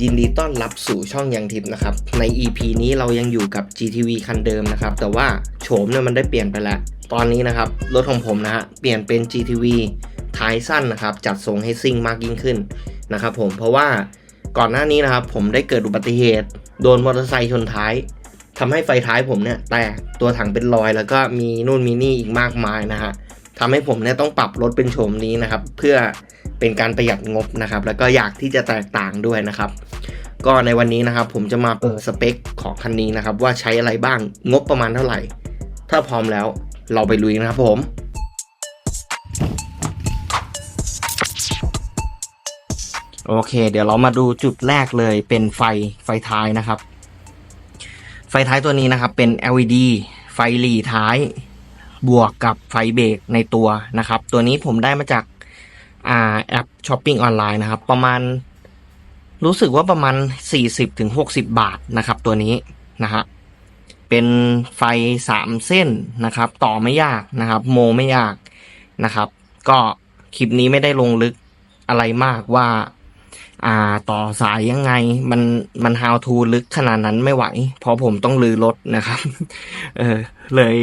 ยินดีต้อนรับสู่ช่องยังทิพย์นะครับ ใน EP นี้เรายังอยู่กับ GTV คันเดิมนะครับ แต่ว่าโฉมเนี่ยมันได้เปลี่ยนไปแล้ว ตอนนี้นะครับ รถของผมนะฮะ เปลี่ยนเป็น GTV ท้ายสั้นนะครับ จัดทรงให้ซิ่งมากยิ่งขึ้นนะครับผม เพราะว่าก่อนหน้านี้นะครับ ผมได้เกิดอุบัติเหตุ โดนมอเตอร์ไซค์ชนท้ายทำให้ไฟท้ายผมเนี่ยแตก ตัวถังเป็นรอย แล้วก็มีนู่นมีนี่อีกมากมายนะฮะทำให้ผมเนี่ยต้องปรับรถเป็นโฉมนี้นะครับ เพื่อ เป็นการประหยัดงบนะครับ แล้วก็อยากที่จะแตกต่างด้วยนะครับ ก็ในวันนี้นะครับ ผมจะมาเปิดสเปคของคันนี้นะครับ ว่าใช้อะไรบ้างงบประมาณเท่าไหร่ ถ้าพร้อมแล้วเราไปลุยนะครับผมโอเค เดี๋ยวเรามาดูจุดแรกเลยเป็นไฟไฟท้ายนะครับ ไฟท้ายตัวนี้นะครับเป็น LED ไฟหลีท้าย บวกกับไฟเบรกในตัวนะครับ ตัวนี้ผมได้มาจาก อ่าแอปช้อปปิ้งออนไลน์นะครับ ประมาณ รู้สึกว่าประมาณ 40ถึง60 บาทนะครับ ตัวนี้นะฮะเป็นไฟ 3 เส้นนะครับ ต่อไม่ยากนะครับ โมไม่ยากนะครับ ก็คลิปนี้ไม่ได้ลงลึกอะไรมากว่า อ่าต่อสายยังไง มันมัน how to ลึกขนาดนั้นไม่ไหว เพราะผมต้องลือรถนะครับ เออเลย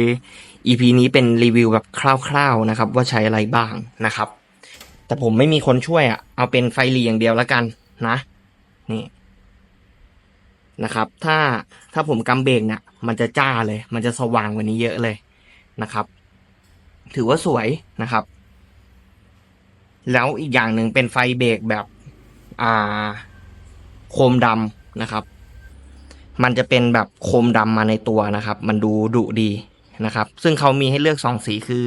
EP นี้เป็นรีวิวแบบคร่าวๆนะครับ ว่าใช้อะไรบ้างนะครับ แต่ผมไม่มีคนช่วยอะ เอาเป็นไฟหลีอย่างเดียวแล้วกันนะ นี่นะครับ ถ้าถ้าผมกำเบรกเนี่ยมันจะจ้าเลย มันจะสว่างกว่านี้เยอะเลยนะครับ ถือว่าสวยนะครับ แล้วอีกอย่างหนึ่งเป็นไฟเบรกแบบ อ่า โคมดำนะครับ มันจะเป็นแบบโคมดำมาในตัวนะครับ มันดูดุดีนะครับ ซึ่งเขามีให้เลือกสองสีคือ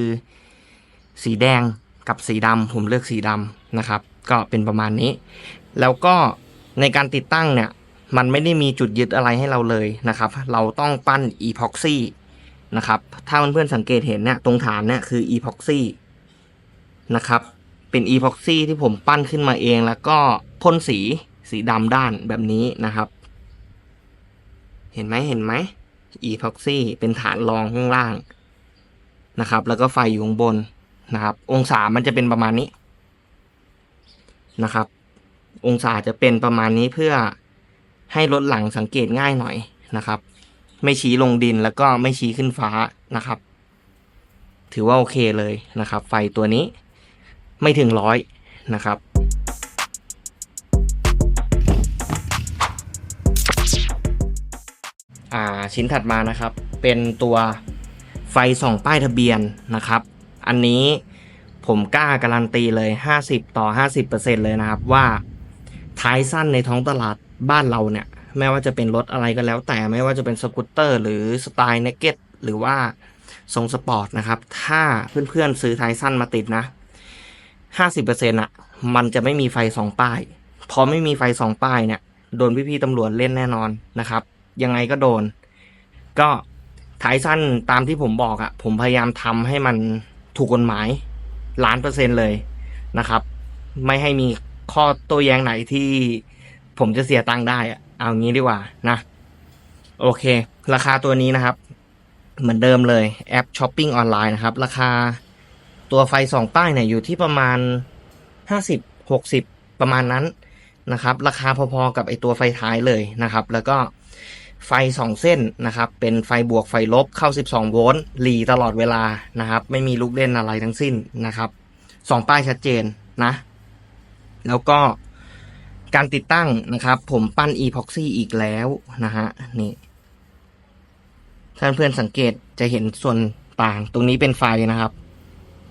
สีแดง กับสีดำผมเลือกสีดำนะครับ ก็เป็นประมาณนี้ แล้วก็ในการติดตั้งเนี่ย มันไม่ได้มีจุดยึดอะไรให้เราเลยนะครับ เราต้องปั้น epoxy นะครับ ถ้าเพื่อนๆสังเกตเห็นเนี่ยตรงฐานเนี่ยคือ epoxy นะครับ เป็น epoxy ที่ผมปั้นขึ้นมาเองแล้วก็พ่นสีสีดำด้านแบบนี้นะครับ เห็นไหมเห็นไหม epoxy เป็นฐานรองข้างล่างนะครับ แล้วก็ไฟอยู่ข้างบน นะครับ องศามันจะเป็นประมาณนี้นะครับ องศาจะเป็นประมาณนี้เพื่อให้รถหลังสังเกตง่ายหน่อยนะครับ ไม่ชี้ลงดินแล้วก็ไม่ชี้ขึ้นฟ้านะครับ ถือว่าโอเคเลยนะครับ ไฟตัวนี้ไม่ถึงร้อยนะครับอ่าชิ้นถัดมานะครับ เป็นตัวไฟส่องป้ายทะเบียนนะครับ อันนี้ผมกล้าการันตีเลย 50 ต่อ 50%เลยนะครับว่าท้ายสั้นในท้องตลาดบ้านเราเนี่ย ไม่ว่าจะเป็นรถอะไรก็แล้ว แต่ไม่ว่าจะเป็นสกูตเตอร์หรือสไตล์เนกเก็ตหรือว่าทรงสปอร์ตนะครับ ถ้าเพื่อนๆซื้อท้ายสั้นมาติดนะ 50%อะ มันจะไม่มีไฟสองป้าย พอไม่มีไฟสองป้ายเนี่ย โดนพี่ๆตำรวจเล่นแน่นอนนะครับ ยังไงก็โดน ก็ท้ายสั้นตามที่ผมบอกอะผมพยายามทำให้มัน ถูกกฎหมายล้านเปอร์เซ็นต์เลยนะครับ ไม่ให้มีข้อโต้แย้งไหนที่ผมจะเสียตังค์ได้อะเอางี้ดีกว่านะ โอเค ราคาตัวนี้นะครับ เหมือนเดิมเลยแอปช้อปปิ้งออนไลน์นะครับ ราคาตัวไฟสองป้ายเนี่ยอยู่ที่ประมาณห้าสิบหกสิบประมาณนั้นนะครับ ราคาพอๆกับไอตัวไฟท้ายเลยนะครับ แล้วก็ ไฟสองเส้นนะครับ เป็นไฟบวกไฟลบเข้า 12 โวลต์หลีตลอดเวลานะครับ ไม่มีลูกเล่นอะไรทั้งสิ้นนะครับสองป้ายชัดเจนนะ แล้วก็การติดตั้งนะครับ ผมปั้น epoxy อีกแล้วนะฮะนี่ถ้านเพื่อนสังเกตจะเห็นส่วนต่าง ตรงนี้เป็นไฟนะครับ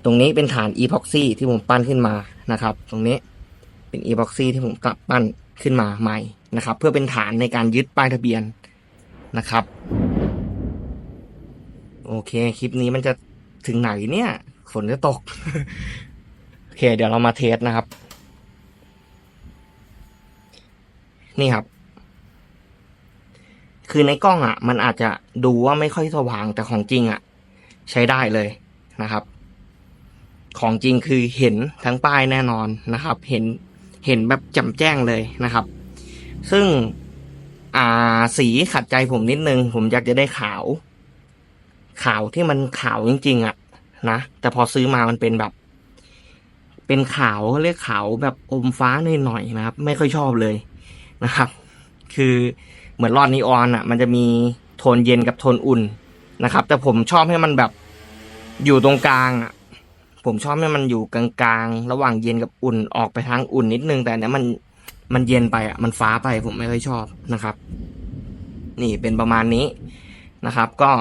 ตรงนี้เป็นฐาน epoxy ที่ผมปั้นขึ้นมานะครับ ตรงนี้เป็น epoxy ที่ผมกลับปั้นขึ้นมาใหม่นะครับ เพื่อเป็นฐานในการยึดป้ายทะเบียน นะครับ โอเค คลิปนี้มันจะถึงไหนเนี่ย ฝนจะตก โอเค เดี๋ยวเรามาเทสนะครับ นี่ครับ คือในกล้องอะ มันอาจจะดูว่าไม่ค่อยสว่างแต่ของจริงอะ ใช้ได้เลยนะครับ ของจริงคือเห็นทั้งป้ายแน่นอนนะครับ เห็นเห็นแบบจำแจ้งเลยนะครับ ซึ่ง อ่า สีขัดใจผมนิดนึง ผมอยากจะได้ขาว ขาวที่มันขาวจริง ๆอะ นะ แต่พอซื้อมามันเป็นแบบ เป็นขาวเขาเรียกขาวแบบอมฟ้าหน่อยๆนะครับ ไม่ค่อยชอบเลยนะครับ คือเหมือนหลอดนีออนอะ มันจะมีโทนเย็นกับโทนอุ่นนะครับ แต่ผมชอบให้มันแบบอยู่ตรงกลางอะผมชอบให้มันอยู่กลางๆ ระหว่างเย็นกับอุ่นออกไปทางอุ่นนิดนึง แต่เนี้ยมัน มันเย็นไปอะมันฟ้าไปผมไม่ค่อยชอบนะครับ นี่เป็นประมาณนี้นะครับ ก็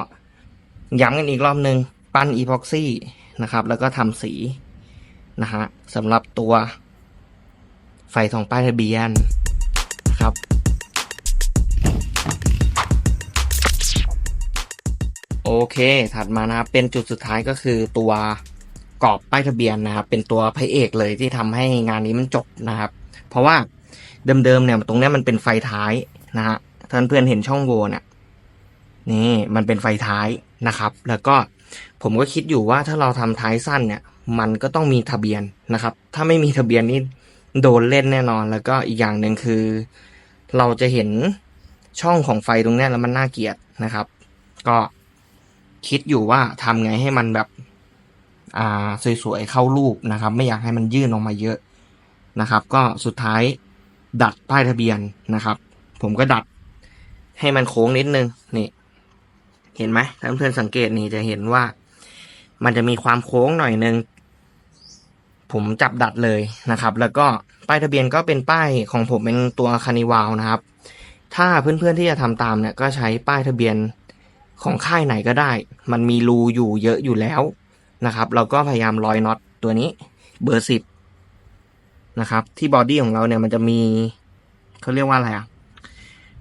ย้ำกันอีกรอบนึง ปั้นอีพ็อกซี่นะครับ แล้วก็ทำสีนะฮะสำหรับตัวไฟทองป้ายทะเบียนนะครับโอเค ถัดมานะครับ เป็นจุดสุดท้ายก็คือตัวกรอบป้ายทะเบียนนะครับ เป็นตัวพระเอกเลยที่ทำให้งานนี้มันจบนะครับ เพราะว่า เดิมๆเนี่ยตรงนี้มันเป็นไฟท้ายนะฮะท่านเพื่อนเห็นช่องโหว่เนี่ยนี่มันเป็นไฟท้ายนะครับ แล้วก็ผมก็คิดอยู่ว่าถ้าเราทำท้ายสั้นเนี่ย มันก็ต้องมีทะเบียนนะครับ ถ้าไม่มีทะเบียนนี่โดนเล่นแน่นอน แล้วก็อีกอย่างหนึ่งคือ เราจะเห็นช่องของไฟตรงนี้แล้วมันน่าเกลียดนะครับ ก็คิดอยู่ว่าทำไงให้มันแบบอ่าสวยๆเข้ารูปนะครับ ไม่อยากให้มันยื่นออกมาเยอะนะครับ ก็สุดท้าย ดัดป้ายทะเบียนนะครับ ผมก็ดัดให้มันโค้งนิดนึงนี่ เห็นไหมถ้าเพื่อนสังเกตนี่จะเห็นว่า มันจะมีความโค้งหน่อยนึงผมจับดัดเลยนะครับ แล้วก็ป้ายทะเบียนก็เป็นป้ายของผมเป็นตัวคานิวาวนะครับ ถ้าเพื่อนๆที่จะทำตามเนี่ยก็ใช้ป้ายทะเบียนของค่ายไหนก็ได้ มันมีรูอยู่เยอะอยู่แล้วนะครับ เราก็พยายามร้อยน็อตตัวนี้เบอร์สิบ นะครับ ที่บอดี้ของเราเนี่ยมันจะมีเขาเรียกว่าอะไรอะ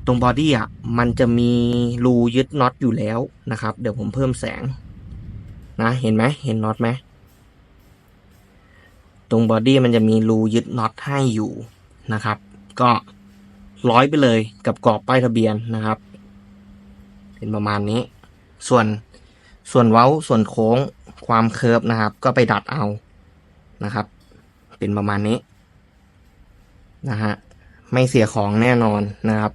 ตรงบอดี้อะมันจะมีรูยึดน็อตอยู่แล้วนะครับ เดี๋ยวผมเพิ่มแสง นะเห็นไหมเห็นน็อตไหมตรงบอดี้มันจะมีรูยึดน็อตให้อยู่นะครับ ก็ร้อยไปเลยกับกรอบป้ายทะเบียนนะครับ เป็นประมาณนี้ ส่วนส่วนเว้าส่วนโค้งความเคิร์ฟนะครับ ก็ไปดัดเอานะครับ เป็นประมาณนี้ นะฮะ ไม่เสียของแน่นอนนะครับ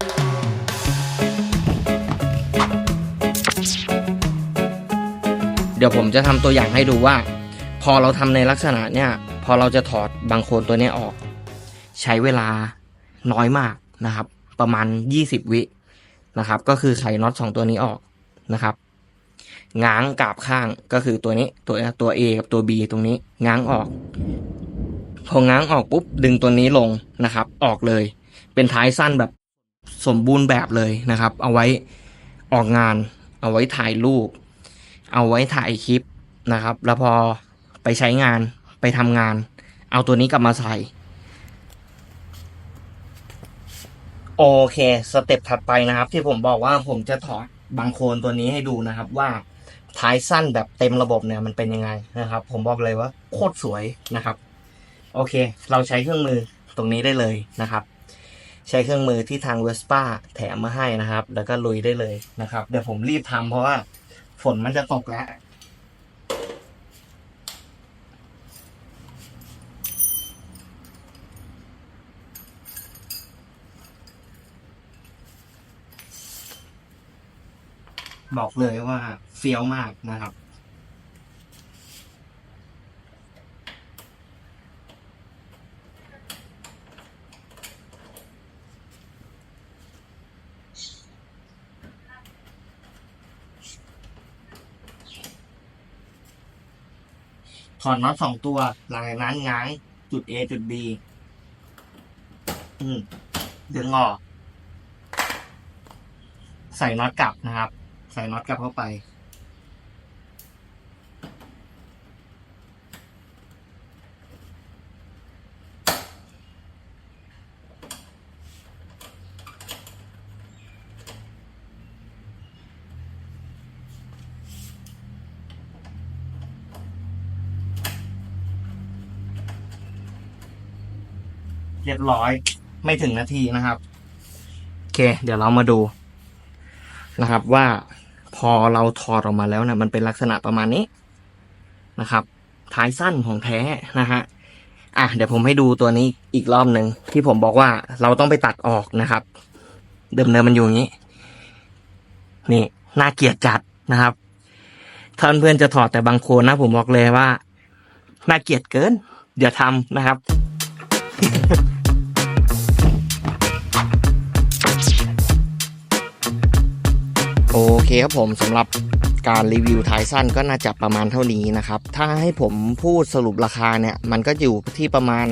เดี๋ยวผมจะทำตัวอย่างให้ดูว่า พอเราทำในลักษณะเนี่ย พอเราจะถอดบางโคนตัวนี้ออก ใช้เวลาน้อยมากนะครับ ประมาณ 20 วินะครับ ก็คือไขน็อตสองตัวนี้ออกนะครับ ง้างกาบข้างก็คือตัวนี้ตัวตัว A กับตัว B ตรงนี้ ง้างออก พอง้างออกปุ๊บดึงตัวนี้ลงนะครับ ออกเลย เป็นท้ายสั้นแบบสมบูรณ์แบบเลยนะครับ เอาไว้ออกงาน เอาไว้ถ่ายรูป เอาไว้ถ่ายคลิปนะครับ แล้วพอไปใช้งานไปทำงาน เอาตัวนี้กลับมาใส่โอเค สเต็ปถัดไปนะครับ ที่ผมบอกว่าผมจะถอดบางโคนตัวนี้ให้ดูนะครับ ว่าท้ายสั้นแบบเต็มระบบเนี่ยมันเป็นยังไงนะครับ ผมบอกเลยว่าโคตรสวยนะครับ โอเค เราใช้เครื่องมือตรงนี้ได้เลยนะครับ ใช้เครื่องมือที่ทางเวสป้าแถมมาให้นะครับ แล้วก็ลุยได้เลยนะครับ เดี๋ยวผมรีบทำเพราะว่าฝนมันจะตกแล้วบอกเลยว่าเฟี้ยวมากนะครับ ถอดน็อตสองตัว หลังจากนั้นง้างจุด A จุด B อืมดึงออก ใส่น็อตกลับนะครับ ใส่น็อตกลับเข้าไป เรียบร้อย ไม่ถึงนาทีนะครับโอเค เดี๋ยวเรามาดูนะครับว่าพอเราถอดออกมาแล้วนะมันเป็นลักษณะประมาณนี้นะครับ ท้ายสั้นของแท้นะฮะอะเดี๋ยวผมให้ดูตัวนี้อีกรอบหนึ่งที่ผมบอกว่าเราต้องไปตัดออกนะครับ เดิมเนิมมันอยู่อย่างนี้ นี่น่าเกลียดจัดนะครับท่านเพื่อนจะถอดแต่บางโคนนะ ผมบอกเลยว่าน่าเกลียดเกิน เดี๋ยวทำนะครับ โอเครับผมสำหรับการรีวิวท้ายสั้นก็น่าจะประมาณเท่านี้นะครับ ถ้าให้ผมพูดสรุปราคาเนี่ยมันก็อยู่ที่ประมาณ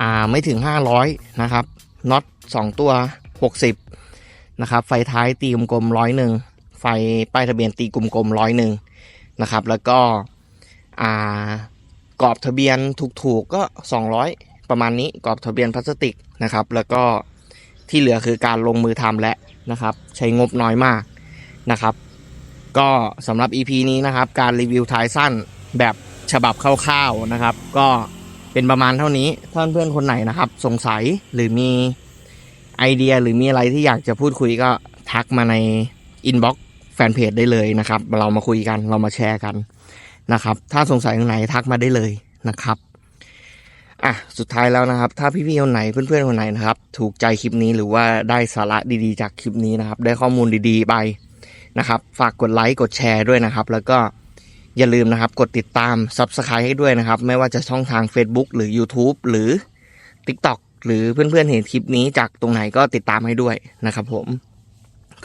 อ่าไม่ถึง 500 นะครับน็อต2 ตัว 60 นะครับ ไฟท้ายตีกลมๆร้อยหนึ่งไฟป้ายทะเบียนตีกลมๆร้อยหนึ่งนะครับ แล้วก็อ่ากรอบทะเบียนถูกๆก็ 200 ประมาณนี้กรอบทะเบียนพลาสติกนะครับ แล้วก็ที่เหลือคือการลงมือทำและนะครับ ใช้งบน้อยมาก นะครับ ก็สำหรับ EP นี้นะครับ การรีวิวท้ายสั้นแบบฉบับคร่าวๆนะครับ ก็เป็นประมาณเท่านี้ถ้าเพื่อนคนไหนนะครับ สงสัยหรือมีไอเดียหรือมีอะไรที่อยากจะพูดคุยก็ทักมาในอินบ็อกซ์แฟนเพจได้เลยนะครับ เรามาคุยกันเรามาแชร์กันนะครับ ถ้าสงสัยตรงไหนทักมาได้เลยนะครับอะสุดท้ายแล้วนะครับ ถ้าพี่ๆคนไหนเพื่อนๆคนไหนนะครับ ถูกใจคลิปนี้หรือว่าได้สาระดีๆ จากคลิปนี้นะครับ ได้ข้อมูลดีๆไป นะครับ ฝากกดไลค์กดแชร์ด้วยนะครับ แล้วก็อย่าลืมนะครับ กดติดตาม Subscribe ให้ด้วยนะครับ ไม่ว่าจะช่องทาง Facebook หรือ YouTube หรือ TikTok หรือเพื่อนๆเห็นคลิปนี้จากตรงไหนก็ติดตามให้ด้วยนะครับผม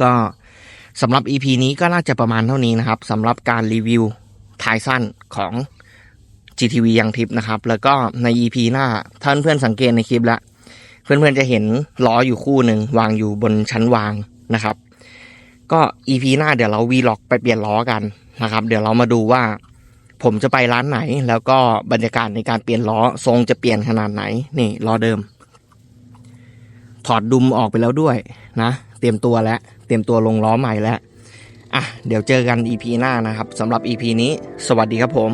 ก็สำหรับ EP นี้ก็น่าจะประมาณเท่านี้นะครับสำหรับการรีวิวทายสั้นของ GTV ยังทิปนะครับ แล้วก็ใน EP หน้าท่านเพื่อนสังเกตในคลิปแล้วเพื่อนๆจะเห็นล้ออยู่คู่หนึ่งวางอยู่บนชั้นวางนะครับ ก็อีพีหน้าเดี๋ยวเราวีล็อกไปเปลี่ยนล้อกันนะครับ เดี๋ยวเรามาดูว่า ผมจะไปร้านไหน แล้วก็บรรยากาศในการเปลี่ยนล้อทรงจะเปลี่ยนขนาดไหน นี่ล้อเดิม ถอดดุมออกไปแล้วด้วยนะเตรียมตัวแล้วเตรียมตัวลงล้อใหม่แล้วอะเดี๋ยวเจอกัน EP หน้านะครับสำหรับ EP นี้ สวัสดีครับผม